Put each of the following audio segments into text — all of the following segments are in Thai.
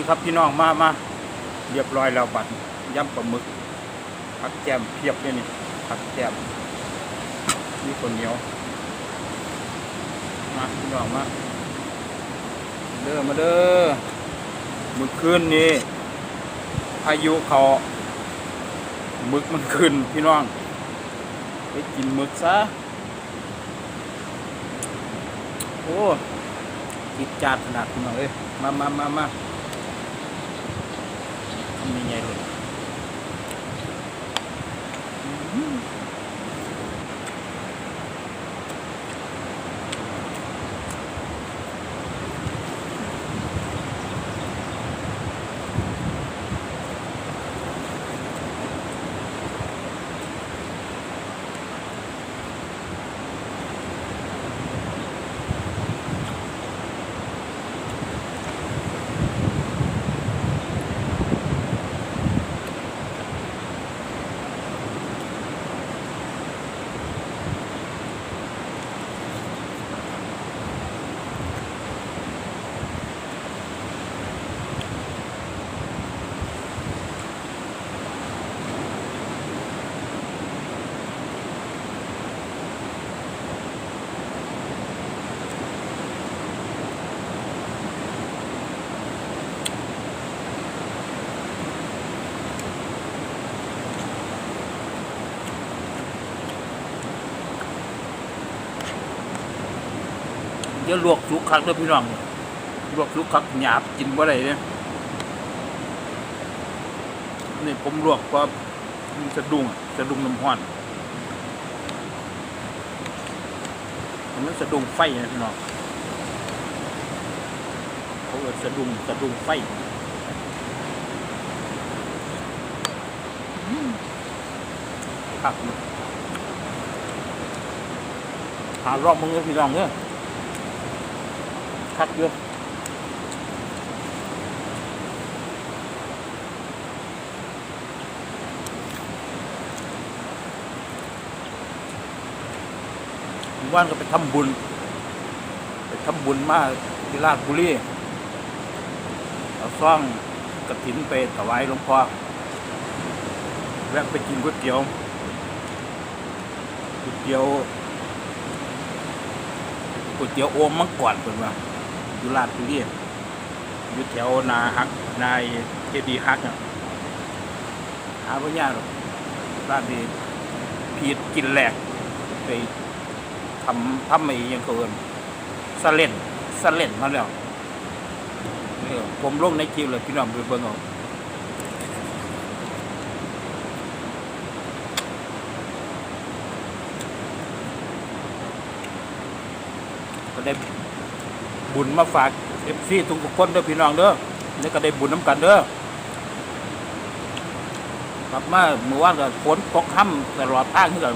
ดีครับพี่น้องมามาเรียบร้อยแล้วบัตรย่ำปลาหมึกผักแจมเพียบเลยนี่ผักแจมนี่คนเหนียวมาพี่น้องมาเด้อมาเด้อมึกขึ้นนี่พายุเขาหมึกมันขึ้นพี่น้องไปกินหมึกซะโอ้จิตจาดขนาดพี่น้องเอ้ยมามามามา ทำยังไงเลย ดี๋ยวลวกสุกคักด้อพี่น้องลวกสุกคักหยาบกินบ่ได้เนี่ยนี่ผมลวกก็มันสะดุ้งอะสะดุ้งน้ำห้อนมันสะดุ้งไฟนะพี่น้องเขาเอิ้นสะดุ้งสะดุ้งไฟอืมคักหารอบมึงเลยพี่น้องเนี่ย คักเยอะว่านก็ไปทำบุญ ไปทำบุญมากที่ราชบุรีเอาซ่องกระถินไปถวายหลวงพ่อแวะไปกินก๋วยเตี๋ยวก๋วยเตี๋ยวก๋วยเตี๋ยวโอมมังกรเป็นว่า อยู่ลาดบุรีอยู่แถวนาฮักนายเจดีฮักอะหาพ่ยากหรอกร้านนี้พีดกินแหลกไปทำทำไอ้หยังเขาเอินสเล่นสเล่นมาแล้วนี่ผมลงในคลิปเลยพี่น้องไปเบิ่งเอาก็ได้ บุญมาฝากเอฟซีทุกคนเด้อพี่น้องเด้อนี่ก็ได้บุญน้ำกันเด้อกลับมาเมื่อวานก็ฝนตกค่ำตลอดทางที่กัน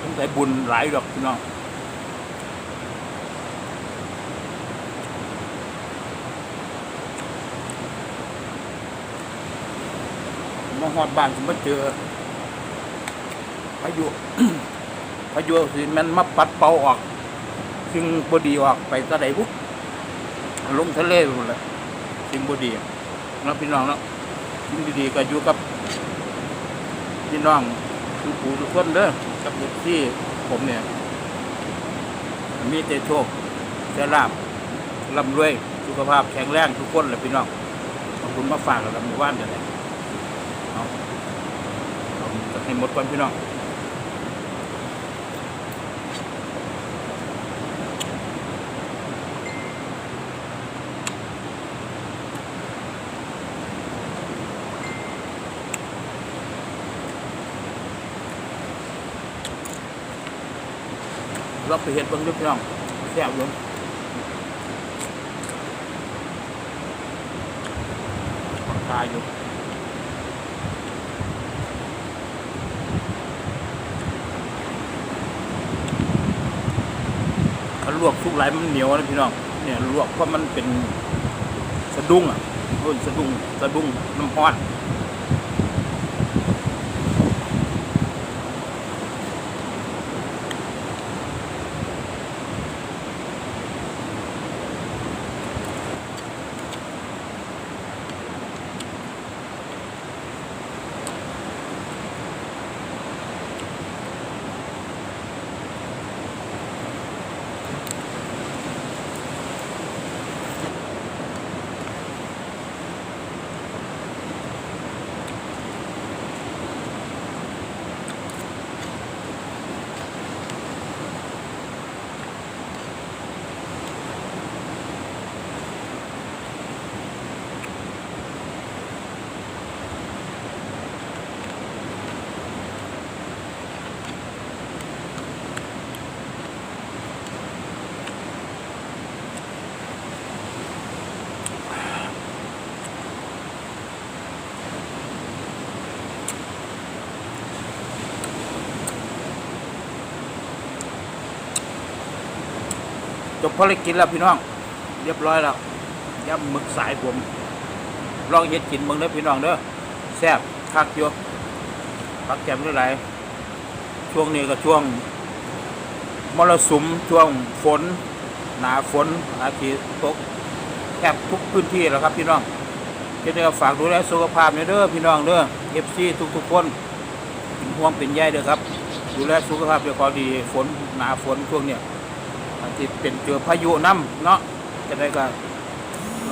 ต้องใส่บุญหลายดอกพี่น้องมาหอดบ้านผมมาเจอพายุพายุสิมันมาปัดเป่าออก สิ่งบดีออกไปตะไดบุ๊บลงทะเลหมดเลยสิ่งบดีแล้วพี่น้องแล้วสิ่งดีๆก็อยู่กับพี่น้องทุกผู้ทุกคนเด้อกับเด็กที่ผมเนี่ย มีแต่โชคแต่ลาบร่ำรวยสุขภาพแข็งแรงทุกคนเลยพี่น้องขอบคุณมาฝากกับหมู่บ้านกันเลยเอาเอาให้หมดก่อนพี่น้อง เราไปเห็ดเบิ่งเด้วยพี่น้องแซ่บอยู่ปากตายอยู่เขาลวกทุกหลายมันเหนียวนะพี่น้องเนี่ยลวกเพราะมันเป็นสะดุ้งอะรุ่นสะดุ้งสะดุ้งน้ำร้อน จบภารกิจแล้วพี่น้อง เรียบร้อยแล้วย่ำหมึกสายผม ลองเฮ็ดกินเบิ่งเด้อพี่น้องเด้อแซ่บคักอยู่พักแกมด้วยหลายช่วงนี้ก็ช่วงมรสุมช่วงฝน หนาฝนอาทิตย์ตกแทบทุกพื้นที่แล้วครับพี่น้องเจะได้ฝากดูแลสุขภาพเด้อพี่น้องเด้อเอฟซีทุกๆคนเป็นห่วงเป็นใยเด้อครับ ดูแลสุขภาพเดี๋ยวพอดีฝนหนาฝนช่วงเนี้ย อาทิตย์เป็นเจอพายุน้ำเนาะจะได้ก็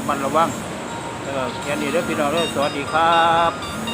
มันระวังเออแค่นี้เด้อพี่น้องเด้อสวัสดีครับ